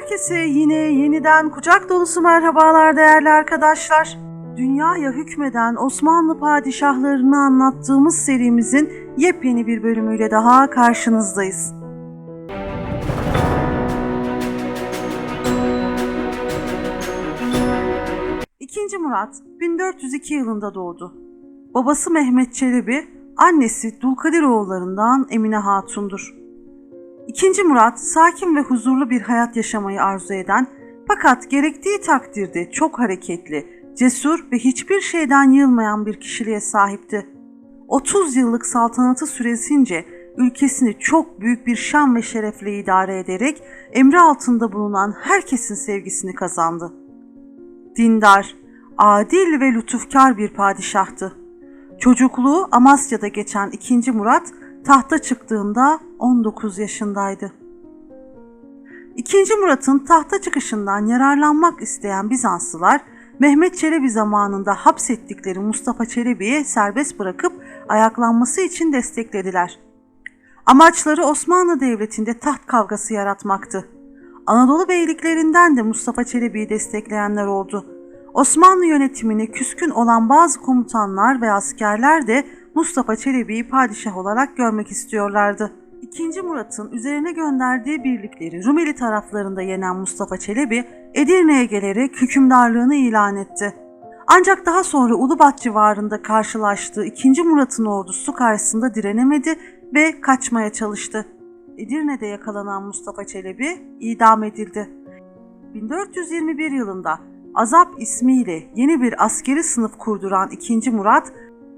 Herkese yine yeniden kucak dolusu merhabalar değerli arkadaşlar. Dünyaya hükmeden Osmanlı padişahlarını anlattığımız serimizin yepyeni bir bölümüyle daha karşınızdayız. İkinci Murat 1402 yılında doğdu. Babası Mehmet Çelebi, annesi Dulkadiroğullarından Emine Hatun'dur. İkinci Murat sakin ve huzurlu bir hayat yaşamayı arzu eden fakat gerektiği takdirde çok hareketli, cesur ve hiçbir şeyden yılmayan bir kişiliğe sahipti. 30 yıllık saltanatı süresince ülkesini çok büyük bir şan ve şerefle idare ederek emri altında bulunan herkesin sevgisini kazandı. Dindar, adil ve lütufkar bir padişahtı. Çocukluğu Amasya'da geçen 2. Murat tahta çıktığında 19 yaşındaydı. 2. Murat'ın tahta çıkışından yararlanmak isteyen Bizanslılar Mehmet Çelebi zamanında hapsettikleri Mustafa Çelebi'yi serbest bırakıp ayaklanması için desteklediler. Amaçları Osmanlı Devleti'nde taht kavgası yaratmaktı. Anadolu beyliklerinden de Mustafa Çelebi'yi destekleyenler oldu. Osmanlı yönetimine küskün olan bazı komutanlar ve askerler de Mustafa Çelebi'yi padişah olarak görmek istiyorlardı. İkinci Murat'ın üzerine gönderdiği birlikleri Rumeli taraflarında yenen Mustafa Çelebi, Edirne'ye gelerek hükümdarlığını ilan etti. Ancak daha sonra Ulubat civarında karşılaştığı 2. Murat'ın ordusu karşısında direnemedi ve kaçmaya çalıştı. Edirne'de yakalanan Mustafa Çelebi idam edildi. 1421 yılında Azap ismiyle yeni bir askeri sınıf kurduran 2. Murat,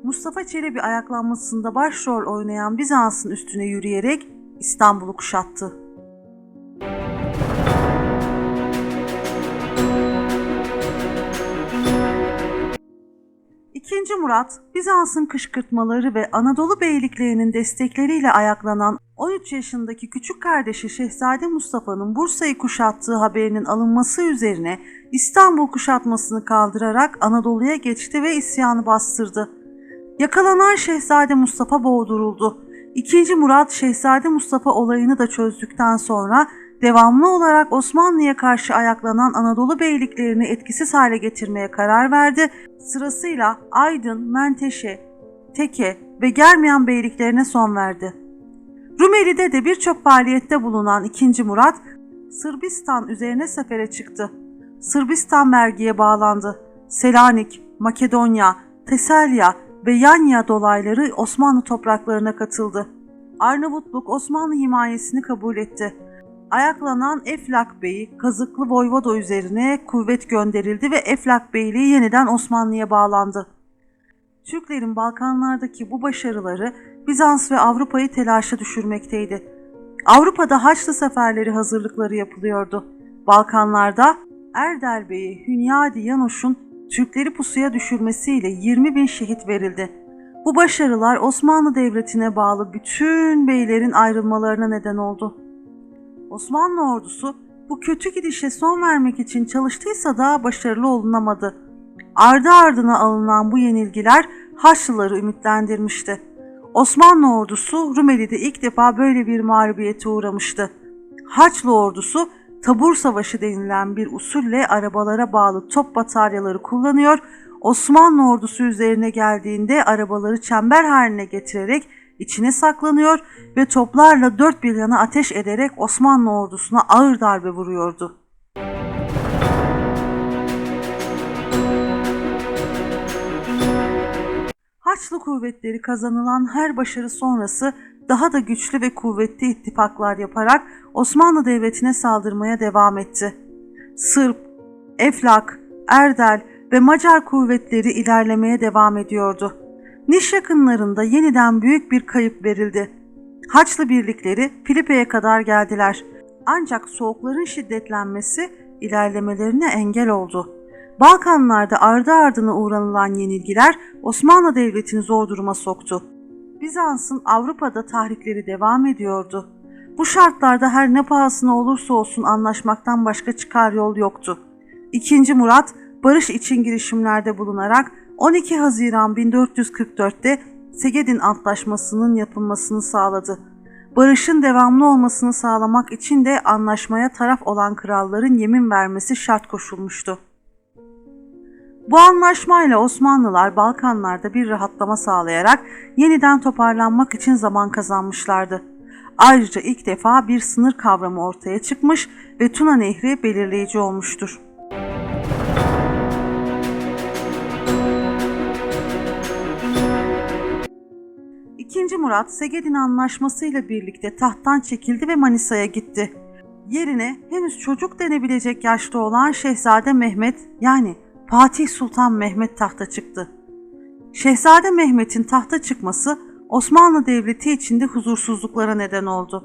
Mustafa Çelebi ayaklanmasında başrol oynayan Bizans'ın üstüne yürüyerek İstanbul'u kuşattı. İkinci Murat, Bizans'ın kışkırtmaları ve Anadolu beyliklerinin destekleriyle ayaklanan 13 yaşındaki küçük kardeşi Şehzade Mustafa'nın Bursa'yı kuşattığı haberinin alınması üzerine İstanbul kuşatmasını kaldırarak Anadolu'ya geçti ve isyanı bastırdı. Yakalanan Şehzade Mustafa boğduruldu. İkinci Murat Şehzade Mustafa olayını da çözdükten sonra devamlı olarak Osmanlı'ya karşı ayaklanan Anadolu beyliklerini etkisiz hale getirmeye karar verdi. Sırasıyla Aydın, Menteşe, Teke ve Germiyan beyliklerine son verdi. Rumeli'de de birçok faaliyette bulunan 2. Murat, Sırbistan üzerine sefere çıktı. Sırbistan vergiye bağlandı. Selanik, Makedonya, Teselya ve Yanya dolayları Osmanlı topraklarına katıldı. Arnavutluk Osmanlı himayesini kabul etti. Ayaklanan Eflak Bey'i Kazıklı Voyvoda üzerine kuvvet gönderildi ve Eflak Beyliği yeniden Osmanlı'ya bağlandı. Türklerin Balkanlardaki bu başarıları Bizans ve Avrupa'yı telaşa düşürmekteydi. Avrupa'da Haçlı seferleri hazırlıkları yapılıyordu. Balkanlarda Erdel Bey'i Hünyadi Yanoş'un Türkleri pusuya düşürmesiyle 20 bin şehit verildi. Bu başarılar Osmanlı Devleti'ne bağlı bütün beylerin ayrılmalarına neden oldu. Osmanlı ordusu bu kötü gidişe son vermek için çalıştıysa da başarılı olunamadı. Ardı ardına alınan bu yenilgiler Haçlıları ümitlendirmişti. Osmanlı ordusu Rumeli'de ilk defa böyle bir mağlubiyete uğramıştı. Haçlı ordusu tabur savaşı denilen bir usulle arabalara bağlı top bataryaları kullanıyor, Osmanlı ordusu üzerine geldiğinde arabaları çember haline getirerek içine saklanıyor ve toplarla dört bir yana ateş ederek Osmanlı ordusuna ağır darbe vuruyordu. Haçlı kuvvetleri kazanılan her başarı sonrası daha da güçlü ve kuvvetli ittifaklar yaparak Osmanlı Devleti'ne saldırmaya devam etti. Sırp, Eflak, Erdel ve Macar kuvvetleri ilerlemeye devam ediyordu. Niş yakınlarında yeniden büyük bir kayıp verildi. Haçlı birlikleri Filipe'ye kadar geldiler. Ancak soğukların şiddetlenmesi ilerlemelerine engel oldu. Balkanlarda ardı ardına uğranılan yenilgiler Osmanlı Devleti'ni zor duruma soktu. Bizans'ın Avrupa'da tahrikleri devam ediyordu. Bu şartlarda her ne pahasına olursa olsun anlaşmaktan başka çıkar yol yoktu. İkinci Murat barış için girişimlerde bulunarak 12 Haziran 1444'te Segedin Antlaşması'nın yapılmasını sağladı. barışın devamlı olmasını sağlamak için de anlaşmaya taraf olan kralların yemin vermesi şart koşulmuştu. Bu anlaşmayla Osmanlılar Balkanlarda bir rahatlama sağlayarak yeniden toparlanmak için zaman kazanmışlardı. Ayrıca ilk defa bir sınır kavramı ortaya çıkmış ve Tuna Nehri belirleyici olmuştur. İkinci Murat Segedin Anlaşması ile birlikte tahttan çekildi ve Manisa'ya gitti. Yerine henüz çocuk denebilecek yaşta olan Şehzade Mehmet yani Fatih Sultan Mehmet tahta çıktı. Şehzade Mehmet'in tahta çıkması Osmanlı Devleti içinde huzursuzluklara neden oldu.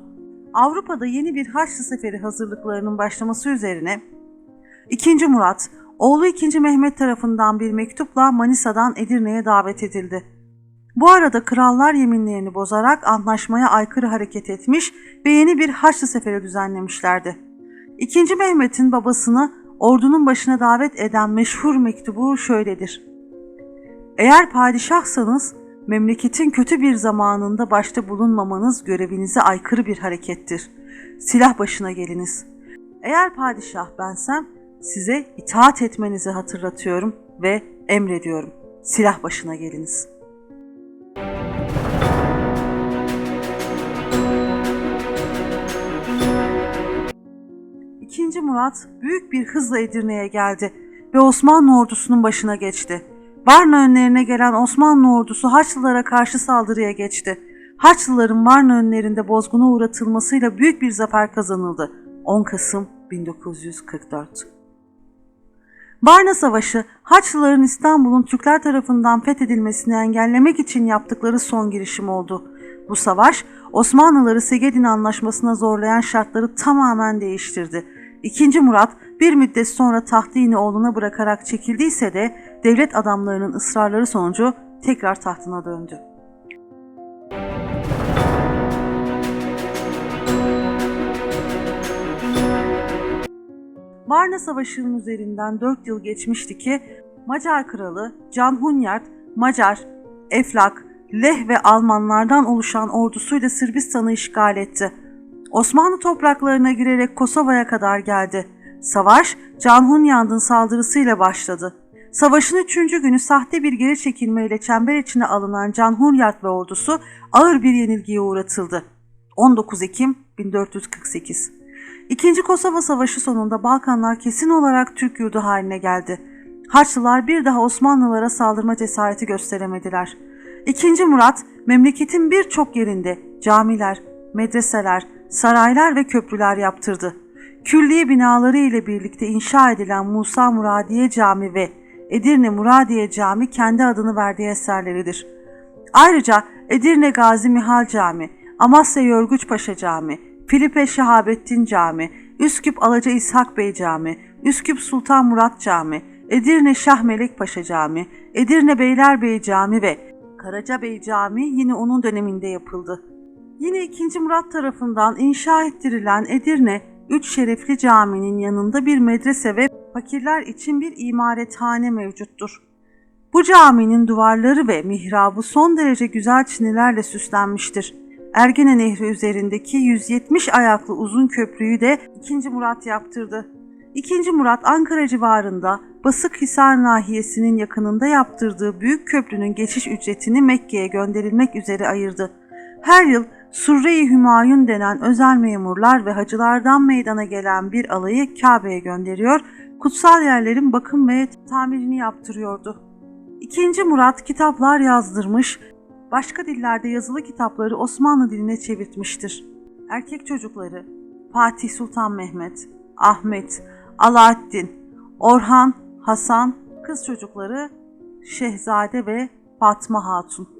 Avrupa'da yeni bir Haçlı Seferi hazırlıklarının başlaması üzerine 2. Murat, oğlu 2. Mehmet tarafından bir mektupla Manisa'dan Edirne'ye davet edildi. Bu arada krallar yeminlerini bozarak anlaşmaya aykırı hareket etmiş ve yeni bir Haçlı Seferi düzenlemişlerdi. 2. Mehmet'in babasını ordunun başına davet eden meşhur mektubu şöyledir. Eğer padişahsanız memleketin kötü bir zamanında başta bulunmamanız görevinize aykırı bir harekettir. Silah başına geliniz. Eğer padişah bensem size itaat etmenizi hatırlatıyorum ve emrediyorum. Silah başına geliniz. İkinci Murat büyük bir hızla Edirne'ye geldi ve Osmanlı ordusunun başına geçti. Varna önlerine gelen Osmanlı ordusu Haçlılara karşı saldırıya geçti. Haçlıların Varna önlerinde bozguna uğratılmasıyla büyük bir zafer kazanıldı. 10 Kasım 1944 Varna Savaşı, Haçlıların İstanbul'un Türkler tarafından fethedilmesini engellemek için yaptıkları son girişim oldu. Bu savaş, Osmanlıları Segedin Anlaşması'na zorlayan şartları tamamen değiştirdi. İkinci Murat bir müddet sonra tahtı yine oğluna bırakarak çekildiyse de devlet adamlarının ısrarları sonucu tekrar tahtına döndü. Varna Savaşı'nın üzerinden 4 yıl geçmişti ki Macar kralı Can Hunyard, Macar, Eflak, Leh ve Almanlardan oluşan ordusuyla Sırbistan'ı işgal etti. Osmanlı topraklarına girerek Kosova'ya kadar geldi. Savaş Can Hunyard'ın saldırısıyla başladı. Savaşın üçüncü günü sahte bir geri çekilmeyle çember içine alınan Can Hunyard ve ordusu ağır bir yenilgiye uğratıldı. 19 Ekim 1448 İkinci Kosova Savaşı sonunda Balkanlar kesin olarak Türk yurdu haline geldi. Haçlılar bir daha Osmanlılara saldırma cesareti gösteremediler. İkinci Murat memleketin birçok yerinde camiler, medreseler, saraylar ve köprüler yaptırdı. Külliye binaları ile birlikte inşa edilen Musa Muradiye Cami ve Edirne Muradiye Cami kendi adını verdiği eserleridir. Ayrıca Edirne Gazi Mihal Cami, Amasya Yorguç Paşa Cami, Filipe Şehabettin Cami, Üsküp Alaca İshak Bey Cami, Üsküp Sultan Murat Cami, Edirne Şah Melek Paşa Cami, Edirne Beylerbeyi Cami ve Karacabey Camii yine onun döneminde yapıldı. Yine 2. Murat tarafından inşa ettirilen Edirne Üç Şerefli Camii'nin yanında bir medrese ve fakirler için bir imarethane mevcuttur. Bu caminin duvarları ve mihrabı son derece güzel çinilerle süslenmiştir. Ergene Nehri üzerindeki 170 ayaklı uzun köprüyü de 2. Murat yaptırdı. 2. Murat Ankara civarında Basıkhisar nahiyesinin yakınında yaptırdığı büyük köprünün geçiş ücretini Mekke'ye gönderilmek üzere ayırdı. Her yıl Surre-i Hümayun denen özel memurlar ve hacılardan meydana gelen bir alayı Kabe'ye gönderiyor, kutsal yerlerin bakım ve tamirini yaptırıyordu. İkinci Murat kitaplar yazdırmış, başka dillerde yazılı kitapları Osmanlı diline çevirtmiştir. Erkek çocukları Fatih Sultan Mehmet, Ahmet, Alaaddin, Orhan, Hasan, kız çocukları Şehzade ve Fatma Hatun.